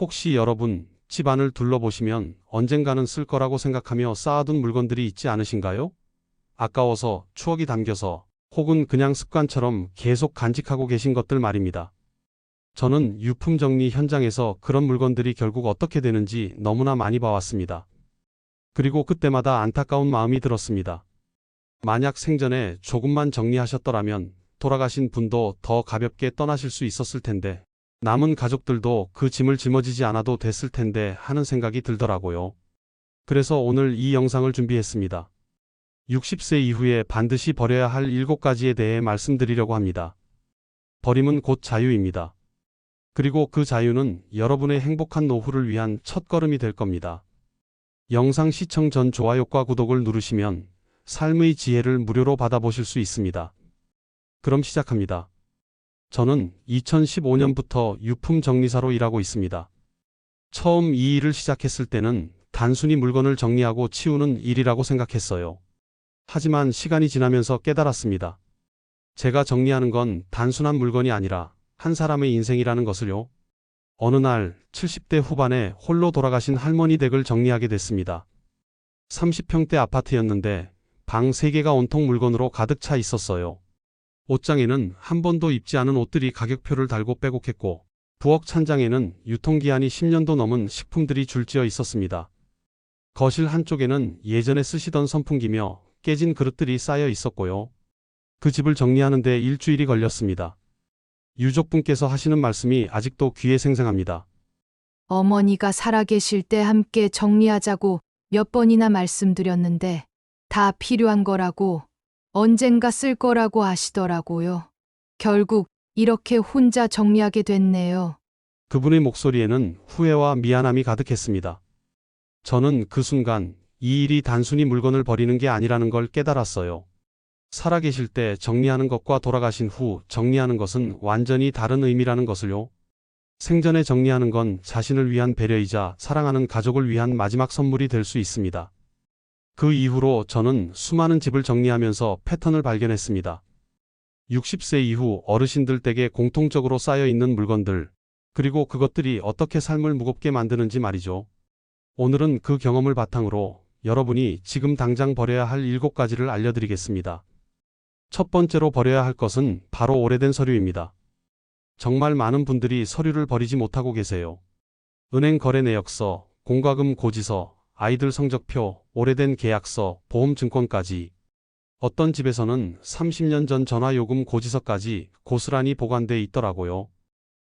혹시 여러분 집안을 둘러보시면 언젠가는 쓸 거라고 생각하며 쌓아둔 물건들이 있지 않으신가요? 아까워서 추억이 담겨서 혹은 그냥 습관처럼 계속 간직하고 계신 것들 말입니다. 저는 유품 정리 현장에서 그런 물건들이 결국 어떻게 되는지 너무나 많이 봐왔습니다. 그리고 그때마다 안타까운 마음이 들었습니다. 만약 생전에 조금만 정리하셨더라면 돌아가신 분도 더 가볍게 떠나실 수 있었을 텐데 남은 가족들도 그 짐을 짊어지지 않아도 됐을 텐데 하는 생각이 들더라고요. 그래서 오늘 이 영상을 준비했습니다. 60세 이후에 반드시 버려야 할 7가지에 대해 말씀드리려고 합니다. 버림은 곧 자유입니다. 그리고 그 자유는 여러분의 행복한 노후를 위한 첫걸음이 될 겁니다. 영상 시청 전 좋아요과 구독을 누르시면 삶의 지혜를 무료로 받아보실 수 있습니다. 그럼 시작합니다. 저는 2015년부터 유품 정리사로 일하고 있습니다. 처음 이 일을 시작했을 때는 단순히 물건을 정리하고 치우는 일이라고 생각했어요. 하지만 시간이 지나면서 깨달았습니다. 제가 정리하는 건 단순한 물건이 아니라 한 사람의 인생이라는 것을요. 어느 날 70대 후반에 홀로 돌아가신 할머니 댁을 정리하게 됐습니다. 30평대 아파트였는데 방 3개가 온통 물건으로 가득 차 있었어요. 옷장에는 한 번도 입지 않은 옷들이 가격표를 달고 빼곡했고 부엌 찬장에는 유통기한이 10년도 넘은 식품들이 줄지어 있었습니다. 거실 한쪽에는 예전에 쓰시던 선풍기며 깨진 그릇들이 쌓여 있었고요. 그 집을 정리하는 데 일주일이 걸렸습니다. 유족분께서 하시는 말씀이 아직도 귀에 생생합니다. 어머니가 살아계실 때 함께 정리하자고 몇 번이나 말씀드렸는데 다 필요한 거라고 언젠가 쓸 거라고 하시더라고요. 결국 이렇게 혼자 정리하게 됐네요. 그분의 목소리에는 후회와 미안함이 가득했습니다. 저는 그 순간 이 일이 단순히 물건을 버리는 게 아니라는 걸 깨달았어요. 살아계실 때 정리하는 것과 돌아가신 후 정리하는 것은 완전히 다른 의미라는 것을요. 생전에 정리하는 건 자신을 위한 배려이자 사랑하는 가족을 위한 마지막 선물이 될 수 있습니다. 그 이후로 저는 수많은 집을 정리하면서 패턴을 발견했습니다. 60세 이후 어르신들 댁에 공통적으로 쌓여 있는 물건들, 그리고 그것들이 어떻게 삶을 무겁게 만드는지 말이죠. 오늘은 그 경험을 바탕으로 여러분이 지금 당장 버려야 할 7가지를 알려드리겠습니다. 첫 번째로 버려야 할 것은 바로 오래된 서류입니다. 정말 많은 분들이 서류를 버리지 못하고 계세요. 은행 거래 내역서, 공과금 고지서, 아이들 성적표, 오래된 계약서, 보험증권까지. 어떤 집에서는 30년 전 전화요금 고지서까지 고스란히 보관돼 있더라고요.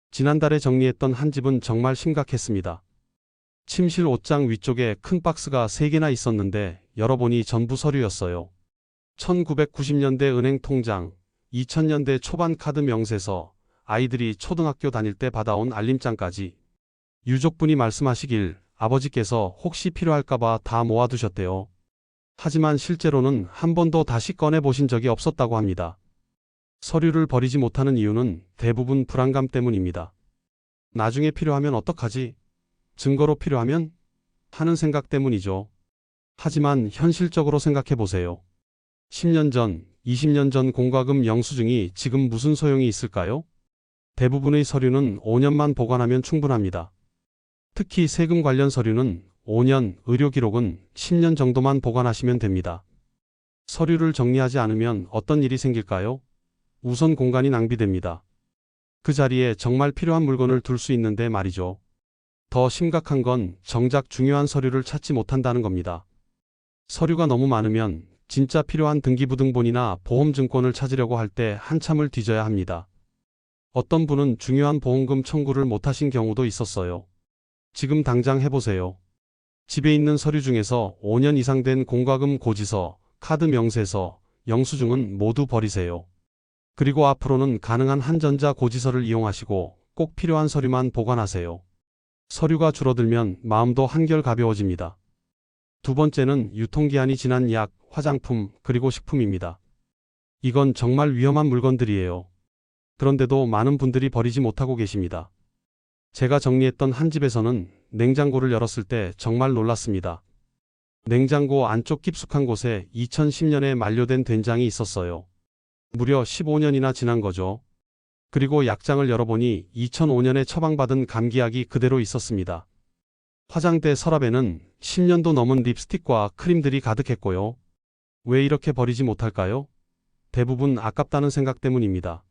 지난달에 정리했던 한 집은 정말 심각했습니다. 침실 옷장 위쪽에 큰 박스가 3개나 있었는데 열어보니 전부 서류였어요. 1990년대 은행 통장, 2000년대 초반 카드 명세서, 아이들이 초등학교 다닐 때 받아온 알림장까지. 유족분이 말씀하시길 아버지께서 혹시 필요할까봐 다 모아두셨대요. 하지만 실제로는 한 번도 다시 꺼내보신 적이 없었다고 합니다. 서류를 버리지 못하는 이유는 대부분 불안감 때문입니다. 나중에 필요하면 어떡하지? 증거로 필요하면? 하는 생각 때문이죠. 하지만 현실적으로 생각해 보세요. 10년 전, 20년 전 공과금 영수증이 지금 무슨 소용이 있을까요? 대부분의 서류는 5년만 보관하면 충분합니다. 특히 세금 관련 서류는 5년, 의료 기록은 10년 정도만 보관하시면 됩니다. 서류를 정리하지 않으면 어떤 일이 생길까요? 우선 공간이 낭비됩니다. 그 자리에 정말 필요한 물건을 둘 수 있는데 말이죠. 더 심각한 건 정작 중요한 서류를 찾지 못한다는 겁니다. 서류가 너무 많으면 진짜 필요한 등기부등본이나 보험증권을 찾으려고 할 때 한참을 뒤져야 합니다. 어떤 분은 중요한 보험금 청구를 못하신 경우도 있었어요. 지금 당장 해보세요. 집에 있는 서류 중에서 5년 이상 된 공과금 고지서, 카드 명세서, 영수증은 모두 버리세요. 그리고 앞으로는 가능한 한전자 고지서를 이용하시고 꼭 필요한 서류만 보관하세요. 서류가 줄어들면 마음도 한결 가벼워집니다. 두 번째는 유통기한이 지난 약, 화장품, 그리고 식품입니다. 이건 정말 위험한 물건들이에요. 그런데도 많은 분들이 버리지 못하고 계십니다. 제가 정리했던 한 집에서는 냉장고를 열었을 때 정말 놀랐습니다. 냉장고 안쪽 깊숙한 곳에 2010년에 만료된 된장이 있었어요. 무려 15년이나 지난 거죠. 그리고 약장을 열어보니 2005년에 처방받은 감기약이 그대로 있었습니다. 화장대 서랍에는 10년도 넘은 립스틱과 크림들이 가득했고요. 왜 이렇게 버리지 못할까요? 대부분 아깝다는 생각 때문입니다.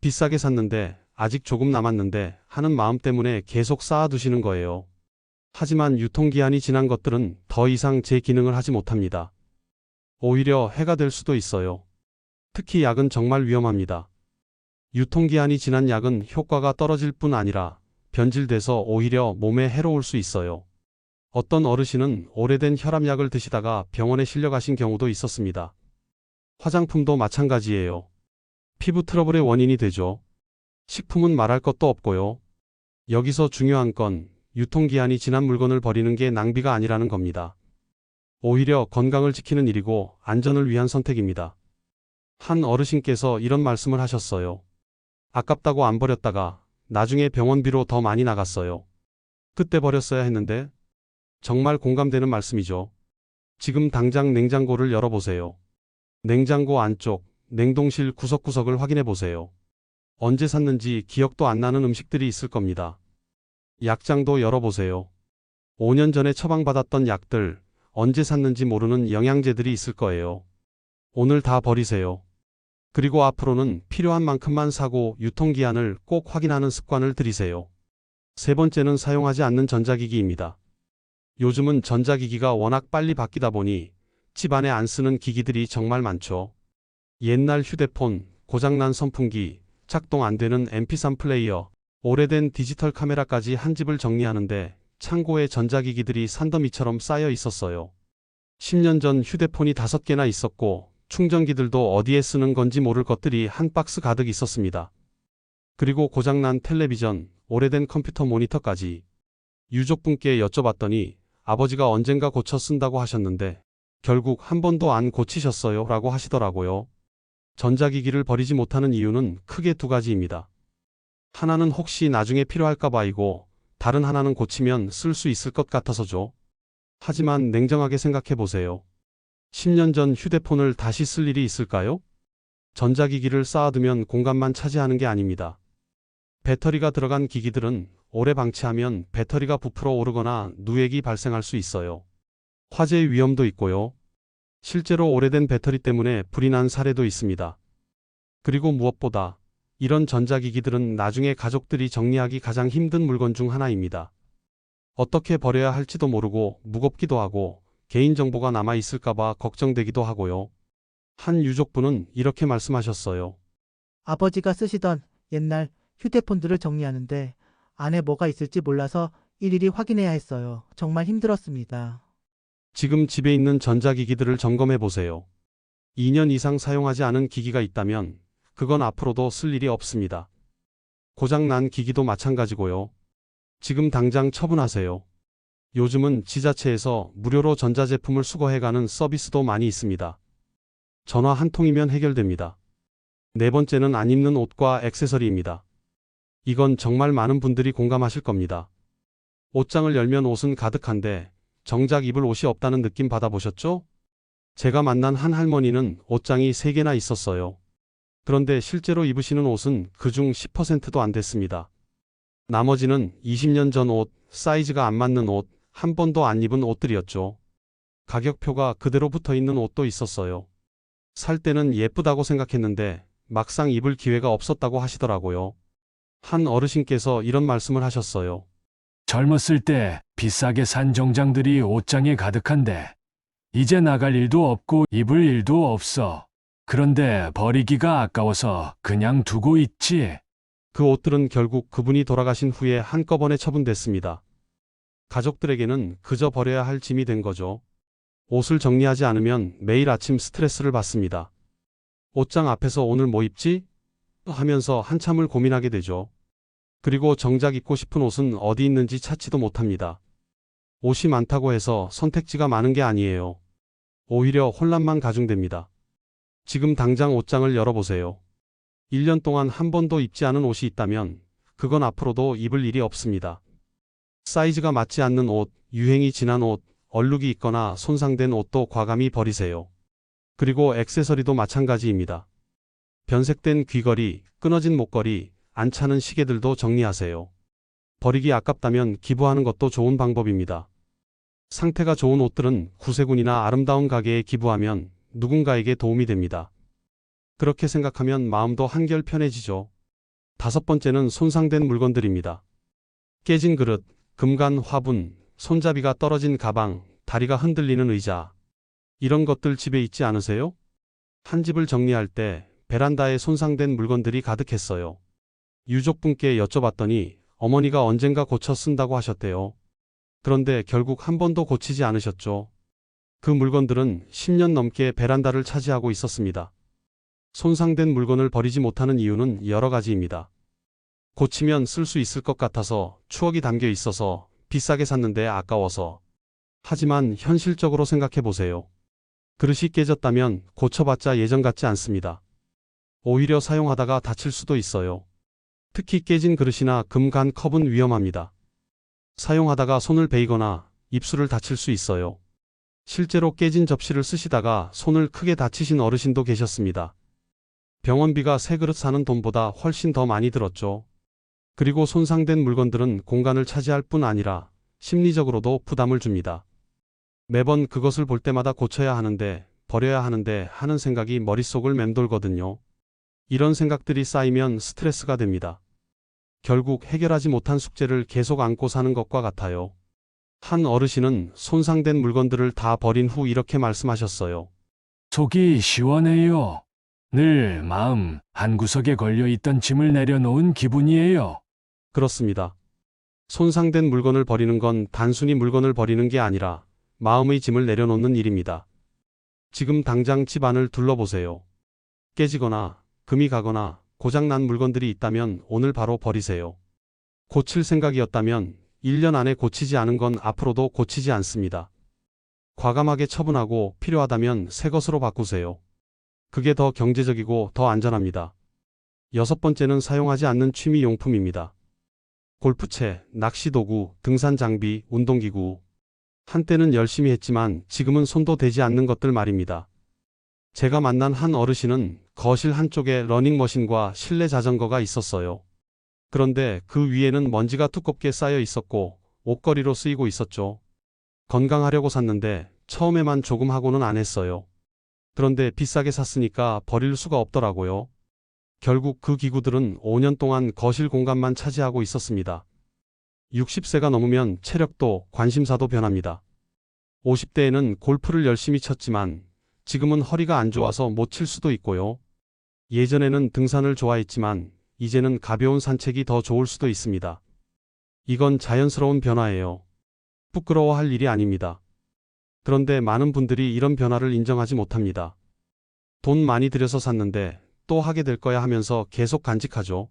비싸게 샀는데 아직 조금 남았는데 하는 마음 때문에 계속 쌓아두시는 거예요. 하지만 유통기한이 지난 것들은 더 이상 제 기능을 하지 못합니다. 오히려 해가 될 수도 있어요. 특히 약은 정말 위험합니다. 유통기한이 지난 약은 효과가 떨어질 뿐 아니라 변질돼서 오히려 몸에 해로울 수 있어요. 어떤 어르신은 오래된 혈압약을 드시다가 병원에 실려가신 경우도 있었습니다. 화장품도 마찬가지예요. 피부 트러블의 원인이 되죠. 식품은 말할 것도 없고요. 여기서 중요한 건 유통기한이 지난 물건을 버리는 게 낭비가 아니라는 겁니다. 오히려 건강을 지키는 일이고 안전을 위한 선택입니다. 한 어르신께서 이런 말씀을 하셨어요. 아깝다고 안 버렸다가 나중에 병원비로 더 많이 나갔어요. 그때 버렸어야 했는데 정말 공감되는 말씀이죠. 지금 당장 냉장고를 열어보세요. 냉장고 안쪽, 냉동실 구석구석을 확인해 보세요. 언제 샀는지 기억도 안 나는 음식들이 있을 겁니다. 약장도 열어보세요. 5년 전에 처방받았던 약들, 언제 샀는지 모르는 영양제들이 있을 거예요. 오늘 다 버리세요. 그리고 앞으로는 필요한 만큼만 사고 유통기한을 꼭 확인하는 습관을 들이세요. 세 번째는 사용하지 않는 전자기기입니다. 요즘은 전자기기가 워낙 빨리 바뀌다 보니 집안에 안 쓰는 기기들이 정말 많죠. 옛날 휴대폰, 고장난 선풍기, 작동 안 되는 mp3 플레이어, 오래된 디지털 카메라까지 한 집을 정리하는데 창고에 전자기기들이 산더미처럼 쌓여 있었어요. 10년 전 휴대폰이 5개나 있었고 충전기들도 어디에 쓰는 건지 모를 것들이 한 박스 가득 있었습니다. 그리고 고장난 텔레비전, 오래된 컴퓨터 모니터까지 유족분께 여쭤봤더니 아버지가 언젠가 고쳐 쓴다고 하셨는데 결국 한 번도 안 고치셨어요 라고 하시더라고요. 전자기기를 버리지 못하는 이유는 크게 두 가지입니다. 하나는 혹시 나중에 필요할까봐이고 다른 하나는 고치면 쓸 수 있을 것 같아서죠. 하지만 냉정하게 생각해 보세요. 10년 전 휴대폰을 다시 쓸 일이 있을까요? 전자기기를 쌓아두면 공간만 차지하는 게 아닙니다. 배터리가 들어간 기기들은 오래 방치하면 배터리가 부풀어 오르거나 누액이 발생할 수 있어요. 화재 위험도 있고요. 실제로 오래된 배터리 때문에 불이 난 사례도 있습니다. 그리고 무엇보다 이런 전자기기들은 나중에 가족들이 정리하기 가장 힘든 물건 중 하나입니다. 어떻게 버려야 할지도 모르고 무겁기도 하고 개인정보가 남아 있을까봐 걱정되기도 하고요. 한 유족분은 이렇게 말씀하셨어요. 아버지가 쓰시던 옛날 휴대폰들을 정리하는데 안에 뭐가 있을지 몰라서 일일이 확인해야 했어요. 정말 힘들었습니다. 지금 집에 있는 전자기기들을 점검해 보세요. 2년 이상 사용하지 않은 기기가 있다면 그건 앞으로도 쓸 일이 없습니다. 고장 난 기기도 마찬가지고요. 지금 당장 처분하세요. 요즘은 지자체에서 무료로 전자제품을 수거해가는 서비스도 많이 있습니다. 전화 한 통이면 해결됩니다. 네 번째는 안 입는 옷과 액세서리입니다. 이건 정말 많은 분들이 공감하실 겁니다. 옷장을 열면 옷은 가득한데 정작 입을 옷이 없다는 느낌 받아보셨죠? 제가 만난 한 할머니는 옷장이 3개나 있었어요. 그런데 실제로 입으시는 옷은 그중 10%도 안 됐습니다. 나머지는 20년 전 옷, 사이즈가 안 맞는 옷, 한 번도 안 입은 옷들이었죠. 가격표가 그대로 붙어 있는 옷도 있었어요. 살 때는 예쁘다고 생각했는데 막상 입을 기회가 없었다고 하시더라고요. 한 어르신께서 이런 말씀을 하셨어요. 젊었을 때 비싸게 산 정장들이 옷장에 가득한데 이제 나갈 일도 없고 입을 일도 없어. 그런데 버리기가 아까워서 그냥 두고 있지. 그 옷들은 결국 그분이 돌아가신 후에 한꺼번에 처분됐습니다. 가족들에게는 그저 버려야 할 짐이 된 거죠. 옷을 정리하지 않으면 매일 아침 스트레스를 받습니다. 옷장 앞에서 오늘 뭐 입지? 하면서 한참을 고민하게 되죠. 그리고 정작 입고 싶은 옷은 어디 있는지 찾지도 못합니다. 옷이 많다고 해서 선택지가 많은 게 아니에요. 오히려 혼란만 가중됩니다. 지금 당장 옷장을 열어보세요. 1년 동안 한 번도 입지 않은 옷이 있다면 그건 앞으로도 입을 일이 없습니다. 사이즈가 맞지 않는 옷, 유행이 지난 옷, 얼룩이 있거나 손상된 옷도 과감히 버리세요. 그리고 액세서리도 마찬가지입니다. 변색된 귀걸이, 끊어진 목걸이, 안 차는 시계들도 정리하세요. 버리기 아깝다면 기부하는 것도 좋은 방법입니다. 상태가 좋은 옷들은 구세군이나 아름다운 가게에 기부하면 누군가에게 도움이 됩니다. 그렇게 생각하면 마음도 한결 편해지죠. 다섯 번째는 손상된 물건들입니다. 깨진 그릇, 금간 화분, 손잡이가 떨어진 가방, 다리가 흔들리는 의자. 이런 것들 집에 있지 않으세요? 한 집을 정리할 때 베란다에 손상된 물건들이 가득했어요. 유족분께 여쭤봤더니 어머니가 언젠가 고쳐 쓴다고 하셨대요. 그런데 결국 한 번도 고치지 않으셨죠. 그 물건들은 10년 넘게 베란다를 차지하고 있었습니다. 손상된 물건을 버리지 못하는 이유는 여러 가지입니다. 고치면 쓸 수 있을 것 같아서 추억이 담겨 있어서 비싸게 샀는데 아까워서. 하지만 현실적으로 생각해 보세요. 그릇이 깨졌다면 고쳐봤자 예전 같지 않습니다. 오히려 사용하다가 다칠 수도 있어요. 특히 깨진 그릇이나 금간 컵은 위험합니다. 사용하다가 손을 베이거나 입술을 다칠 수 있어요. 실제로 깨진 접시를 쓰시다가 손을 크게 다치신 어르신도 계셨습니다. 병원비가 새 그릇 사는 돈보다 훨씬 더 많이 들었죠. 그리고 손상된 물건들은 공간을 차지할 뿐 아니라 심리적으로도 부담을 줍니다. 매번 그것을 볼 때마다 고쳐야 하는데, 버려야 하는데 하는 생각이 머릿속을 맴돌거든요. 이런 생각들이 쌓이면 스트레스가 됩니다. 결국 해결하지 못한 숙제를 계속 안고 사는 것과 같아요. 한 어르신은 손상된 물건들을 다 버린 후 이렇게 말씀하셨어요. 속이 시원해요. 늘 마음 한구석에 걸려 있던 짐을 내려놓은 기분이에요. 그렇습니다. 손상된 물건을 버리는 건 단순히 물건을 버리는 게 아니라 마음의 짐을 내려놓는 일입니다. 지금 당장 집 안을 둘러보세요. 깨지거나 금이 가거나 고장난 물건들이 있다면 오늘 바로 버리세요. 고칠 생각이었다면 1년 안에 고치지 않은 건 앞으로도 고치지 않습니다. 과감하게 처분하고 필요하다면 새 것으로 바꾸세요. 그게 더 경제적이고 더 안전합니다. 여섯 번째는 사용하지 않는 취미 용품입니다. 골프채, 낚시도구, 등산 장비, 운동기구. 한때는 열심히 했지만 지금은 손도 대지 않는 것들 말입니다. 제가 만난 한 어르신은 거실 한쪽에 러닝머신과 실내 자전거가 있었어요. 그런데 그 위에는 먼지가 두껍게 쌓여 있었고 옷걸이로 쓰이고 있었죠. 건강하려고 샀는데 처음에만 조금 하고는 안 했어요. 그런데 비싸게 샀으니까 버릴 수가 없더라고요. 결국 그 기구들은 5년 동안 거실 공간만 차지하고 있었습니다. 60세가 넘으면 체력도 관심사도 변합니다. 50대에는 골프를 열심히 쳤지만 지금은 허리가 안 좋아서 못 칠 수도 있고요. 예전에는 등산을 좋아했지만 이제는 가벼운 산책이 더 좋을 수도 있습니다. 이건 자연스러운 변화예요. 부끄러워할 일이 아닙니다. 그런데 많은 분들이 이런 변화를 인정하지 못합니다. 돈 많이 들여서 샀는데 또 하게 될 거야 하면서 계속 간직하죠.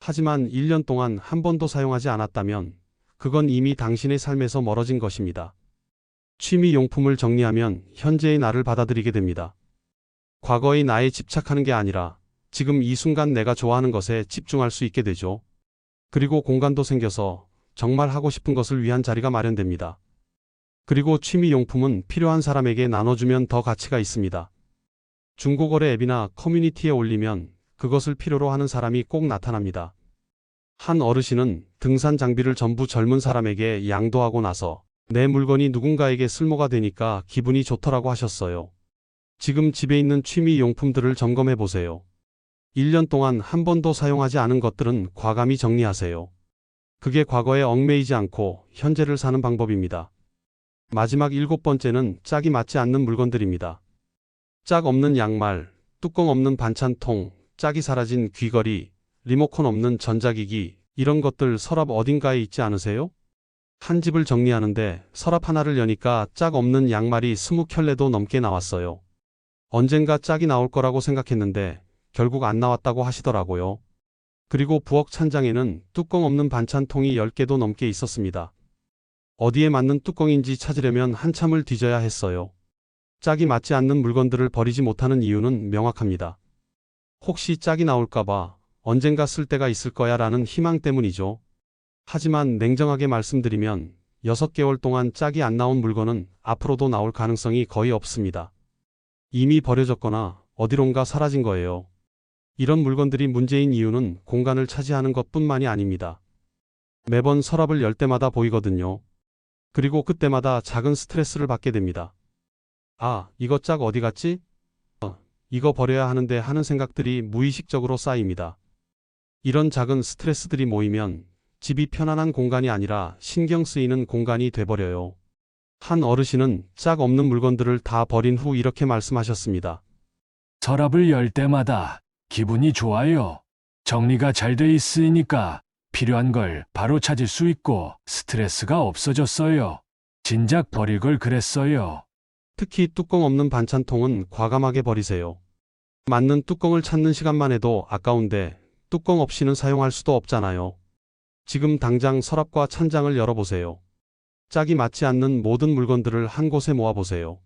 하지만 1년 동안 한 번도 사용하지 않았다면 그건 이미 당신의 삶에서 멀어진 것입니다. 취미 용품을 정리하면 현재의 나를 받아들이게 됩니다. 과거의 나에 집착하는 게 아니라 지금 이 순간 내가 좋아하는 것에 집중할 수 있게 되죠. 그리고 공간도 생겨서 정말 하고 싶은 것을 위한 자리가 마련됩니다. 그리고 취미 용품은 필요한 사람에게 나눠주면 더 가치가 있습니다. 중고거래 앱이나 커뮤니티에 올리면 그것을 필요로 하는 사람이 꼭 나타납니다. 한 어르신은 등산 장비를 전부 젊은 사람에게 양도하고 나서 내 물건이 누군가에게 쓸모가 되니까 기분이 좋더라고 하셨어요. 지금 집에 있는 취미 용품들을 점검해 보세요. 1년 동안 한 번도 사용하지 않은 것들은 과감히 정리하세요. 그게 과거에 얽매이지 않고 현재를 사는 방법입니다. 마지막 일곱 번째는 짝이 맞지 않는 물건들입니다. 짝 없는 양말, 뚜껑 없는 반찬통, 짝이 사라진 귀걸이, 리모컨 없는 전자기기, 이런 것들 서랍 어딘가에 있지 않으세요? 한 집을 정리하는데 서랍 하나를 여니까 짝 없는 양말이 20켤레도 넘게 나왔어요. 언젠가 짝이 나올 거라고 생각했는데 결국 안 나왔다고 하시더라고요. 그리고 부엌 찬장에는 뚜껑 없는 반찬통이 10개도 넘게 있었습니다. 어디에 맞는 뚜껑인지 찾으려면 한참을 뒤져야 했어요. 짝이 맞지 않는 물건들을 버리지 못하는 이유는 명확합니다. 혹시 짝이 나올까봐 언젠가 쓸 때가 있을 거야 라는 희망 때문이죠. 하지만 냉정하게 말씀드리면 6개월 동안 짝이 안 나온 물건은 앞으로도 나올 가능성이 거의 없습니다. 이미 버려졌거나 어디론가 사라진 거예요. 이런 물건들이 문제인 이유는 공간을 차지하는 것 뿐만이 아닙니다. 매번 서랍을 열 때마다 보이거든요. 그리고 그때마다 작은 스트레스를 받게 됩니다. 아, 이거 짝 어디 갔지? 어, 이거 버려야 하는데 하는 생각들이 무의식적으로 쌓입니다. 이런 작은 스트레스들이 모이면 집이 편안한 공간이 아니라 신경 쓰이는 공간이 돼버려요. 한 어르신은 짝 없는 물건들을 다 버린 후 이렇게 말씀하셨습니다. 서랍을 열 때마다 기분이 좋아요. 정리가 잘 돼 있으니까 필요한 걸 바로 찾을 수 있고 스트레스가 없어졌어요. 진작 버릴 걸 그랬어요. 특히 뚜껑 없는 반찬통은 과감하게 버리세요. 맞는 뚜껑을 찾는 시간만 해도 아까운데 뚜껑 없이는 사용할 수도 없잖아요. 지금 당장 서랍과 찬장을 열어보세요. 짝이 맞지 않는 모든 물건들을 한 곳에 모아보세요.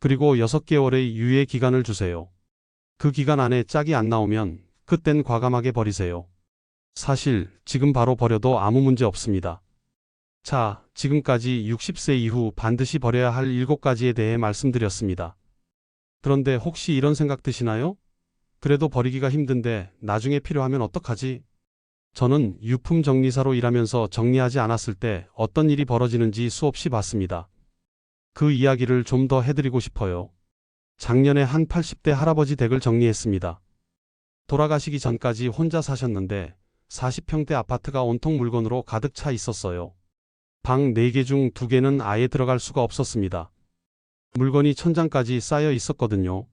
그리고 6개월의 유예 기간을 주세요. 그 기간 안에 짝이 안 나오면 그땐 과감하게 버리세요. 사실 지금 바로 버려도 아무 문제 없습니다. 자, 지금까지 60세 이후 반드시 버려야 할 7가지에 대해 말씀드렸습니다. 그런데 혹시 이런 생각 드시나요? 그래도 버리기가 힘든데 나중에 필요하면 어떡하지? 저는 유품 정리사로 일하면서 정리하지 않았을 때 어떤 일이 벌어지는지 수없이 봤습니다. 그 이야기를 좀 더 해드리고 싶어요. 작년에 한 80대 할아버지 댁을 정리했습니다. 돌아가시기 전까지 혼자 사셨는데 40평대 아파트가 온통 물건으로 가득 차 있었어요. 방 4개 중 2개는 아예 들어갈 수가 없었습니다. 물건이 천장까지 쌓여 있었거든요.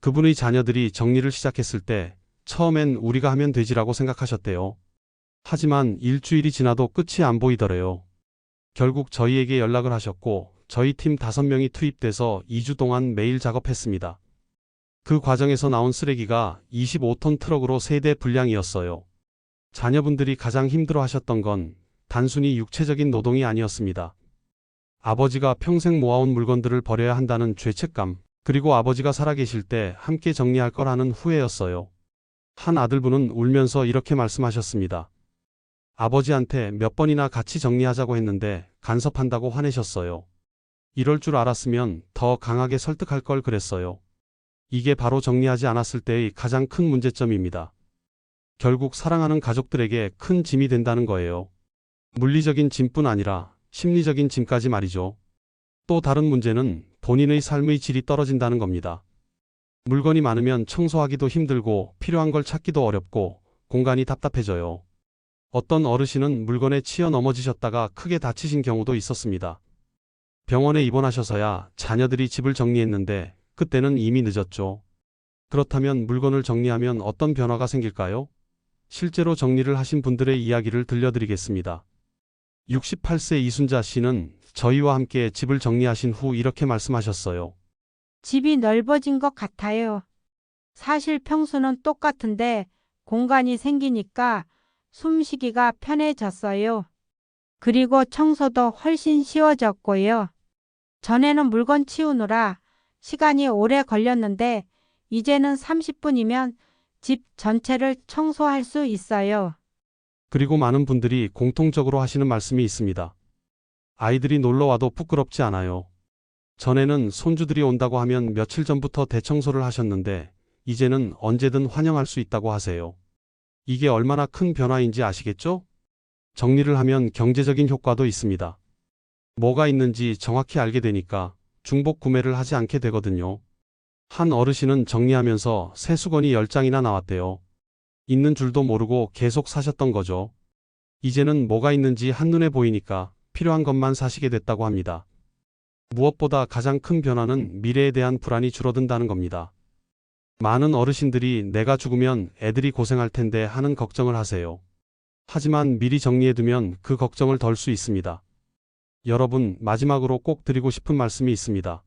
그분의 자녀들이 정리를 시작했을 때 처음엔 우리가 하면 되지라고 생각하셨대요. 하지만 일주일이 지나도 끝이 안 보이더래요. 결국 저희에게 연락을 하셨고 저희 팀 5명이 투입돼서 2주 동안 매일 작업했습니다. 그 과정에서 나온 쓰레기가 25톤 트럭으로 세대 분량이었어요. 자녀분들이 가장 힘들어 하셨던 건 단순히 육체적인 노동이 아니었습니다. 아버지가 평생 모아온 물건들을 버려야 한다는 죄책감, 그리고 아버지가 살아계실 때 함께 정리할 거라는 후회였어요. 한 아들분은 울면서 이렇게 말씀하셨습니다. 아버지한테 몇 번이나 같이 정리하자고 했는데 간섭한다고 화내셨어요. 이럴 줄 알았으면 더 강하게 설득할 걸 그랬어요. 이게 바로 정리하지 않았을 때의 가장 큰 문제점입니다. 결국 사랑하는 가족들에게 큰 짐이 된다는 거예요. 물리적인 짐뿐 아니라 심리적인 짐까지 말이죠. 또 다른 문제는 본인의 삶의 질이 떨어진다는 겁니다. 물건이 많으면 청소하기도 힘들고 필요한 걸 찾기도 어렵고 공간이 답답해져요. 어떤 어르신은 물건에 치여 넘어지셨다가 크게 다치신 경우도 있었습니다. 병원에 입원하셔서야 자녀들이 집을 정리했는데 그때는 이미 늦었죠. 그렇다면 물건을 정리하면 어떤 변화가 생길까요? 실제로 정리를 하신 분들의 이야기를 들려드리겠습니다. 68세 이순자 씨는 저희와 함께 집을 정리하신 후 이렇게 말씀하셨어요. 집이 넓어진 것 같아요. 사실 평수는 똑같은데 공간이 생기니까 숨쉬기가 편해졌어요. 그리고 청소도 훨씬 쉬워졌고요. 전에는 물건 치우느라 시간이 오래 걸렸는데 이제는 30분이면 집 전체를 청소할 수 있어요. 그리고 많은 분들이 공통적으로 하시는 말씀이 있습니다. 아이들이 놀러 와도 부끄럽지 않아요. 전에는 손주들이 온다고 하면 며칠 전부터 대청소를 하셨는데 이제는 언제든 환영할 수 있다고 하세요. 이게 얼마나 큰 변화인지 아시겠죠? 정리를 하면 경제적인 효과도 있습니다. 뭐가 있는지 정확히 알게 되니까 중복 구매를 하지 않게 되거든요. 한 어르신은 정리하면서 새 수건이 10장이나 나왔대요. 있는 줄도 모르고 계속 사셨던 거죠. 이제는 뭐가 있는지 한눈에 보이니까 필요한 것만 사시게 됐다고 합니다. 무엇보다 가장 큰 변화는 미래에 대한 불안이 줄어든다는 겁니다. 많은 어르신들이 내가 죽으면 애들이 고생할 텐데 하는 걱정을 하세요. 하지만 미리 정리해두면 그 걱정을 덜 수 있습니다. 여러분, 마지막으로 꼭 드리고 싶은 말씀이 있습니다.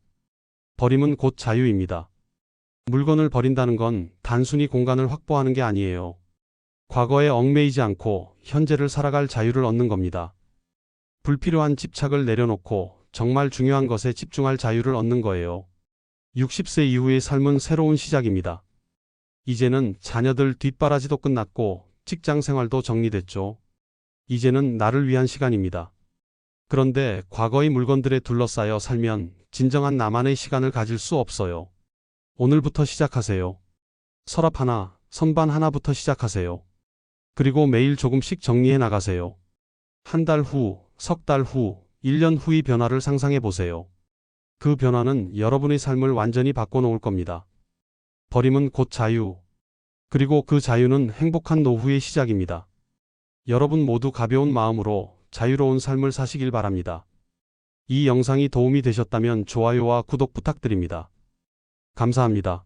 버림은 곧 자유입니다. 물건을 버린다는 건 단순히 공간을 확보하는 게 아니에요. 과거에 얽매이지 않고 현재를 살아갈 자유를 얻는 겁니다. 불필요한 집착을 내려놓고 정말 중요한 것에 집중할 자유를 얻는 거예요. 60세 이후의 삶은 새로운 시작입니다. 이제는 자녀들 뒷바라지도 끝났고 직장 생활도 정리됐죠. 이제는 나를 위한 시간입니다. 그런데 과거의 물건들에 둘러싸여 살면 진정한 나만의 시간을 가질 수 없어요. 오늘부터 시작하세요. 서랍 하나, 선반 하나부터 시작하세요. 그리고 매일 조금씩 정리해 나가세요. 한 달 후, 석 달 후, 1년 후의 변화를 상상해 보세요. 그 변화는 여러분의 삶을 완전히 바꿔놓을 겁니다. 버림은 곧 자유. 그리고 그 자유는 행복한 노후의 시작입니다. 여러분 모두 가벼운 마음으로 자유로운 삶을 사시길 바랍니다. 이 영상이 도움이 되셨다면 좋아요와 구독 부탁드립니다. 감사합니다.